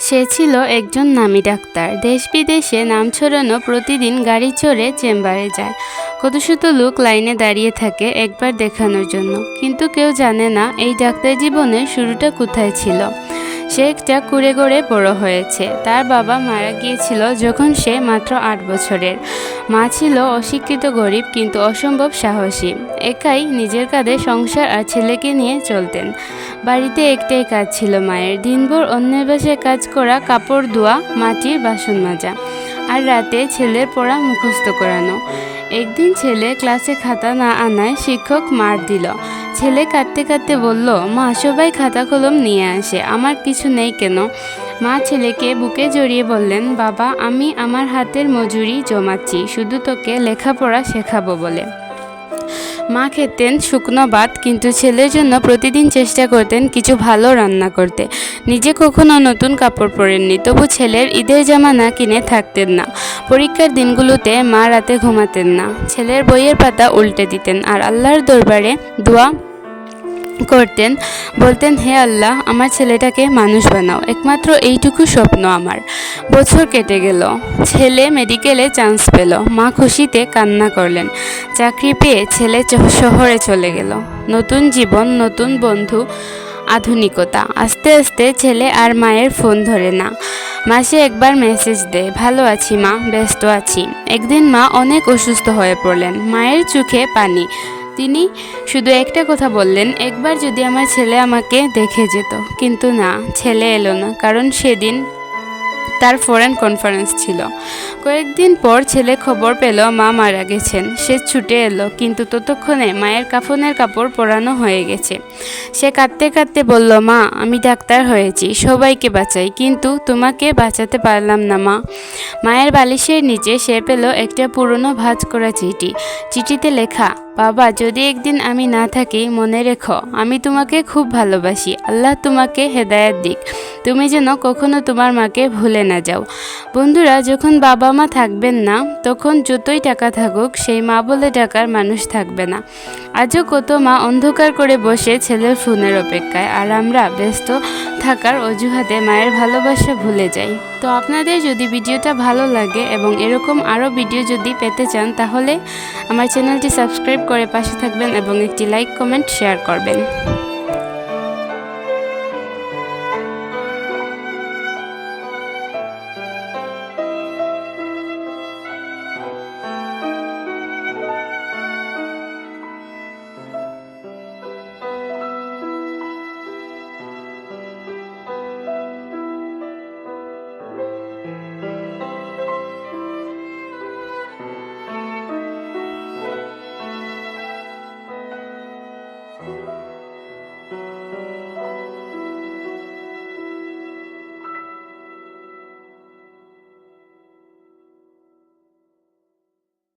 সে ছিল একজন নামী ডাক্তার। দেশ বিদেশে নাম ছড়ানো প্রতিদিন গাড়ি চড়ে চেম্বারে যায়। কত শত লোক লাইনে দাঁড়িয়ে থাকে একবার দেখানোর জন্য। কিন্তু কেউ জানে না এই ডাক্তার জীবনের শুরুটা কোথায় ছিল। সে একটা কুড়ে গড়ে বড় হয়েছে। তার বাবা মারা গিয়েছিল যখন সে মাত্র আট বছরের। মা ছিল অশিক্ষিত গরিব কিন্তু অসম্ভব সাহসী। একাই নিজের কাঁধে সংসার আর ছেলেকে নিয়ে চলতেন। বাড়িতে একটাই কাজ ছিল মায়ের। দিনভর অন্যের বাসায় কাজ করা, কাপড় ধোয়া, মাটির বাসন মাজা আর রাতে ছেলের পড়া মুখস্থ করানো। একদিন ছেলে ক্লাসে খাতা না আনায় শিক্ষক মার দিল। ছেলে কাঁদতে কাঁদতে বলল, মা, সবাই খাতা কলম নিয়ে আসে, আমার কিছু নেই কেন? মা ছেলেকে বুকে জড়িয়ে বললেন, বাবা, আমি আমার হাতের মজুরি জমাচ্ছি, শুধু তোকে লেখাপড়া শেখাবো বলে। মা খেতেন শুকনো ভাত, কিন্তু ছেলের জন্য প্রতিদিন চেষ্টা করতেন কিছু ভালো রান্না করতে। নিজে কখনো নতুন কাপড় পরেননি, তবু ছেলের ঈদের জামা না কিনে থাকতেন না। পরীক্ষার দিনগুলোতে মা রাতে ঘুমাতেন না। ছেলের বইয়ের পাতা উল্টে দিতেন, আর আল্লাহর দরবারে দোয়া করতেন, বলতেন, হে আল্লাহ, আমার ছেলেটাকে মানুষ বানাও। একমাত্র এইটুকু স্বপ্ন আমার। বছর কেটে গেল। ছেলে মেডিকেলে চান্স পেল। মা খুশিতে কান্না করলেন। চাকরি পেয়ে ছেলে শহরে চলে গেল। নতুন জীবন, নতুন বন্ধু, আধুনিকতা। আস্তে আস্তে ছেলে আর মায়ের ফোন ধরে না। মাসে একবার মেসেজ দেয়, ভালো আছি মা, ব্যস্ত আছি। একদিন মা অনেক অসুস্থ হয়ে পড়লেন। মায়ের চোখে পানি। তিনি শুধু একটা কথা বললেন, একবার যদি আমার ছেলে আমাকে দেখে যেত। কিন্তু না, ছেলে এলো না, কারণ সেদিন তার ফরেন কনফারেন্স ছিল। কয়েকদিন পর ছেলে খবর পেল, মা মারা গেছেন। সে ছুটে এলো, কিন্তু ততক্ষণে মায়ের কাফনের কাপড় পরানো হয়ে গেছে। সে কাঁদতে কাঁদতে বলল, মা, আমি ডাক্তার হয়েছি, সবাইকে বাঁচাই, কিন্তু তোমাকে বাঁচাতে পারলাম না, মা। মায়ের বালিশের নিচে সে পেল একটা পুরনো ভাঁজ করা চিঠি। চিঠিতে লেখা, বাবা, যদি একদিন আমি না থাকি, মনে রেখো, আমি তোমাকে খুব ভালোবাসি। আল্লাহ তোমাকে হেদায়েত দিক। তুমি যেন কখনো তোমার মাকে ভুলে না যাও। বন্ধুরা, যখন বাবা মা থাকবেন না, তখন যতই টাকা থাকুক, সেই মা বলে টাকার মানুষ থাকবে না। আজও কত মা অন্ধকার করে বসে ছেলের ফোনের অপেক্ষায়, আর আমরা ব্যস্ত থাকার অজুহাতে মায়ের ভালোবাসা ভুলে যাই। তো আপনাদের যদি ভিডিওটা ভালো লাগে এবং এরকম আরও ভিডিও যদি পেতে চান, তাহলে আমার চ্যানেলটি সাবস্ক্রাইব করে পাশে থাকবেন এবং একটি লাইক, কমেন্ট, শেয়ার করবেন।